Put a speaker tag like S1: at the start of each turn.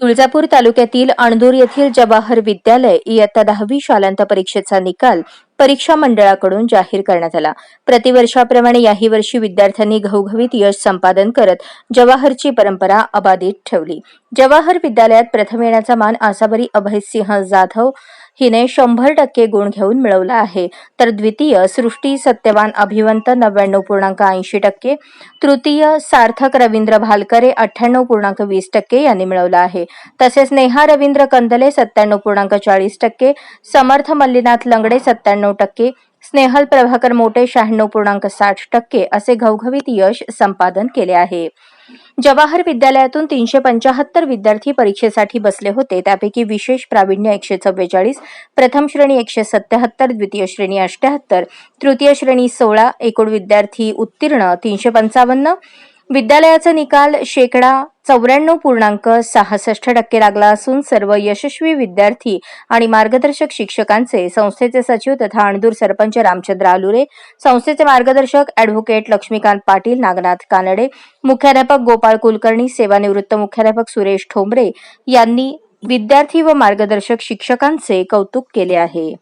S1: तुळजापूर तालुक्यातील अणदूर येथील जवाहर विद्यालय इयत्ता दहावी शालांत परीक्षेचा निकाल परीक्षा मंडळाकडून जाहीर करण्यात आला. प्रतिवर्षाप्रमाणे याही वर्षी विद्यार्थ्यांनी घवघवीत यश संपादन करत जवाहरची परंपरा अबाधित ठेवली. जवाहर विद्यालयात प्रथम येण्याचा मान आसाबरी अभयसिंह जाधव हिने शंभर टक्के गुण घेऊन मिळवला आहे. तर द्वितीय सृष्टी सत्यवान अभिवंत नव्याण्णव पूर्णांक ऐंशी टक्के तृतीय सार्थक रवींद्र भालकरे अठ्ठ्याण्णव पूर्णांक वीस टक्के यांनी मिळवला आहे. तसेच नेहा रवींद्र कंदले सत्त्याण्णव पूर्णांक चाळीस टक्के समर्थ मल्लीनाथ लंगडे सत्त्याण्णव टक्के स्नेहल प्रभाकर मोटे शहाण्णव पूर्णांक साठ टक्के असे घवघवीत यश संपादन केले आहे. जवाहर विद्यालयातून तीनशे पंचाहत्तर विद्यार्थी परीक्षेसाठी बसले होते. त्यापैकी विशेष प्रावीण्य एकशे चव्वेचाळीस प्रथम श्रेणी एकशे सत्याहत्तर द्वितीय श्रेणी अष्ट्याहत्तर तृतीय श्रेणी सोळा एकूण विद्यार्थी उत्तीर्ण तीनशे पंचावन्न विद्यालयाचा निकाल शेकडा चौऱ्याण्णव पूर्णांक सहासष्ट टक्के लागला असून सर्व यशस्वी विद्यार्थी आणि मार्गदर्शक शिक्षकांचे संस्थेचे सचिव तथा अणदूर सरपंच रामचंद्र आलुरे संस्थेचे मार्गदर्शक अॅडव्होकेट लक्ष्मीकांत पाटील नागनाथ कानडे मुख्याध्यापक गोपाळ कुलकर्णी सेवानिवृत्त मुख्याध्यापक सुरेश ठोंबरे यांनी विद्यार्थी व मार्गदर्शक शिक्षकांचे कौतुक केले आहे.